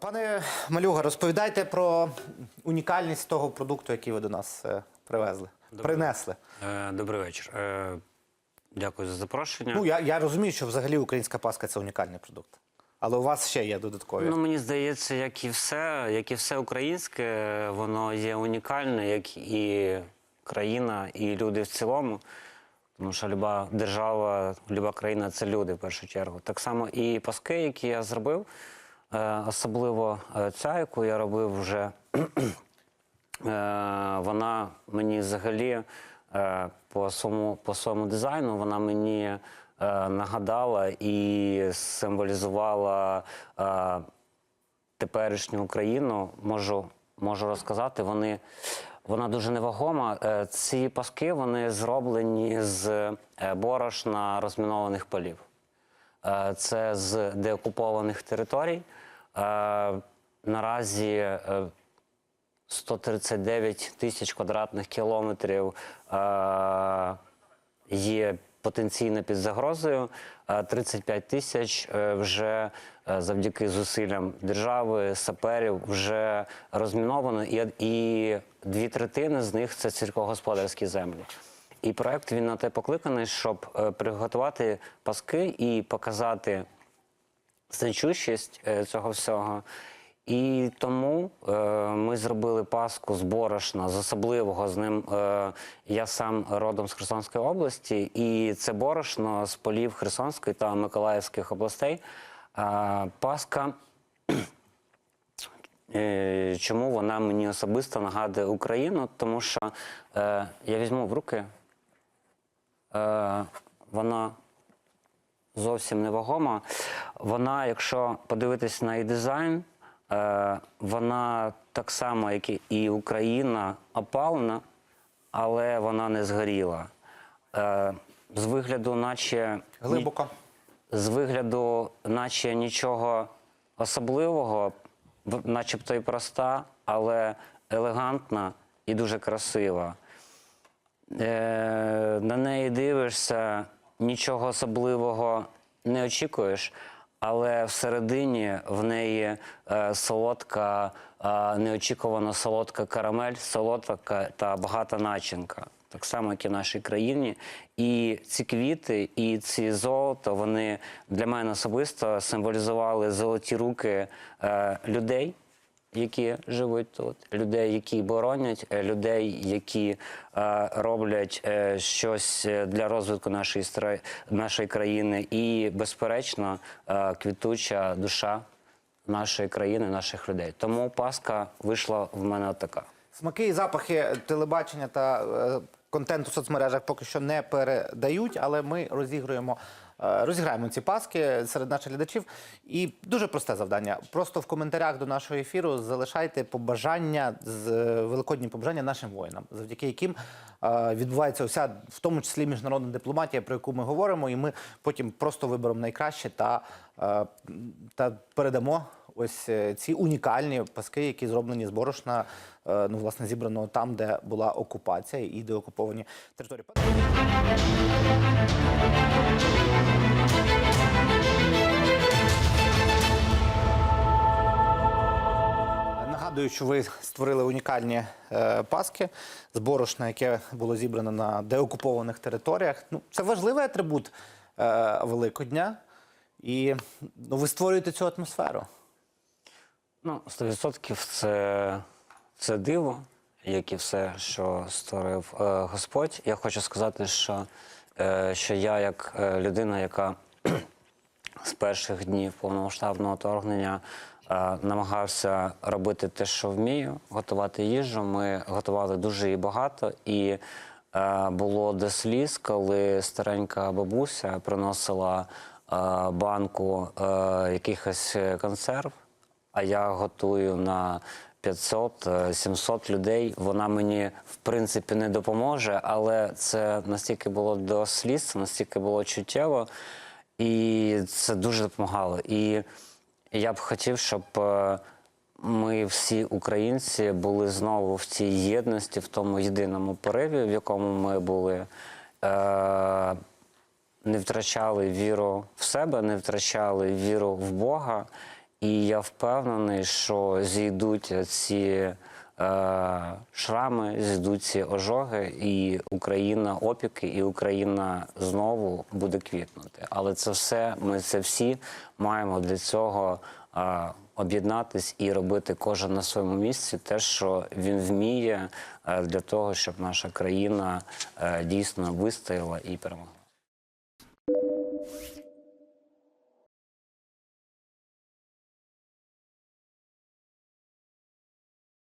Пане Малюга, розповідайте про унікальність того продукту, який ви до нас е, привезли, принесли. Е, Добрий вечір. Е, Дякую за запрошення. Ну, я, я розумію, що взагалі українська паска це унікальний продукт. Але у вас ще є додаткові. Ну, мені здається, як і все, як і все українське, воно є унікальне, як і країна, і люди в цілому. Тому що люба держава, люба країна це люди в першу чергу. Так само і паски, які я зробив, особливо е, ця, яку я робив вже, е, вона мені взагалі е, по своєму, по своєму дизайну, вона мені е, нагадала і символізувала е, теперішню Україну. Можу, можу розказати, вони, вона дуже невагома. Е, Ці паски вони зроблені з е, борошна розмінованих полів. Е, Це з деокупованих територій. Е, Наразі е, 139 тисяч квадратних кілометрів е, є потенційно під загрозою. е, 35 тисяч е, вже е, завдяки зусиллям держави, саперів вже розміновано, і дві третини з них це сільськогосподарські землі. І проект він на те покликаний, щоб е, приготувати паски і показати значущість е, цього всього. І тому е, ми зробили паску з борошна, з особливого з ним. Е, я сам родом з Херсонської області, і це борошно з полів Херсонської та Миколаївських областей. Е, паска. Е, Чому вона мені особисто нагадує Україну? Тому що е, я візьму в руки, е, вона зовсім невагома. Вона, якщо подивитись на її дизайн, е, вона так само, як і Україна, опалена, але вона не згоріла. Е, з вигляду, наче Глибоко. з вигляду, наче нічого особливого, начебто і проста, але елегантна і дуже красива. Е, на неї дивишся, нічого особливого не очікуєш, але всередині в неї е, солодка, е, неочікувано солодка карамель, солодка та багата начинка. Так само, як і в нашій країні. І ці квіти, і ці золото, вони для мене особисто символізували золоті руки е, людей, які живуть тут, людей, які боронять, е, людей, які е, роблять е, щось е, для розвитку нашої нашої країни, і безперечно е, квітуча душа нашої країни, наших людей. Тому Пасха вийшла в мене така. Смаки і запахи телебачення та контенту в соцмережах поки що не передають, але ми розігруємо. е, Розіграємо ці паски серед наших глядачів. І дуже просте завдання. Просто в коментарях до нашого ефіру залишайте побажання з е, великодні побажання нашим воїнам, завдяки яким е, відбувається вся, в тому числі міжнародна дипломатія, про яку ми говоримо, і ми потім просто виберемо найкраще та, та передамо ось е, ці унікальні паски, які зроблені з борошна, е, ну власне зібраного там, де була окупація і де окуповані території. Нагадую, що ви створили унікальні е, паски з борошна, яке було зібрано на деокупованих територіях. Ну, це важливий атрибут Великодня. І ну, ви створюєте цю атмосферу. Ну, 100% це, це диво, як і все, що створив е, Господь. Я хочу сказати, що, е, що я, як е, людина, яка з перших днів повномасштабного вторгнення е, намагався робити те, що вмію, готувати їжу. Ми готували дуже і багато, і е, було до сліз, коли старенька бабуся приносила е, банку е, якихось консерв а я готую на 500-700 людей. Вона мені в принципі не допоможе, але це настільки було до сліз, настільки було чуттєво, і це дуже допомагало. І я б хотів, щоб е, ми всі українці були знову в цій єдності, в тому єдиному пориві, в якому ми були. Е, не втрачали віру в себе, не втрачали віру в Бога І я впевнений, що зійдуть ці е, шрами, зійдуть ці ожоги, і Україна опіки, і Україна знову буде квітнути. Але це все, ми це всі маємо для цього е, об'єднатись і робити кожен на своєму місці те, що він вміє е, для того, щоб наша країна е, дійсно вистояла і перемогла.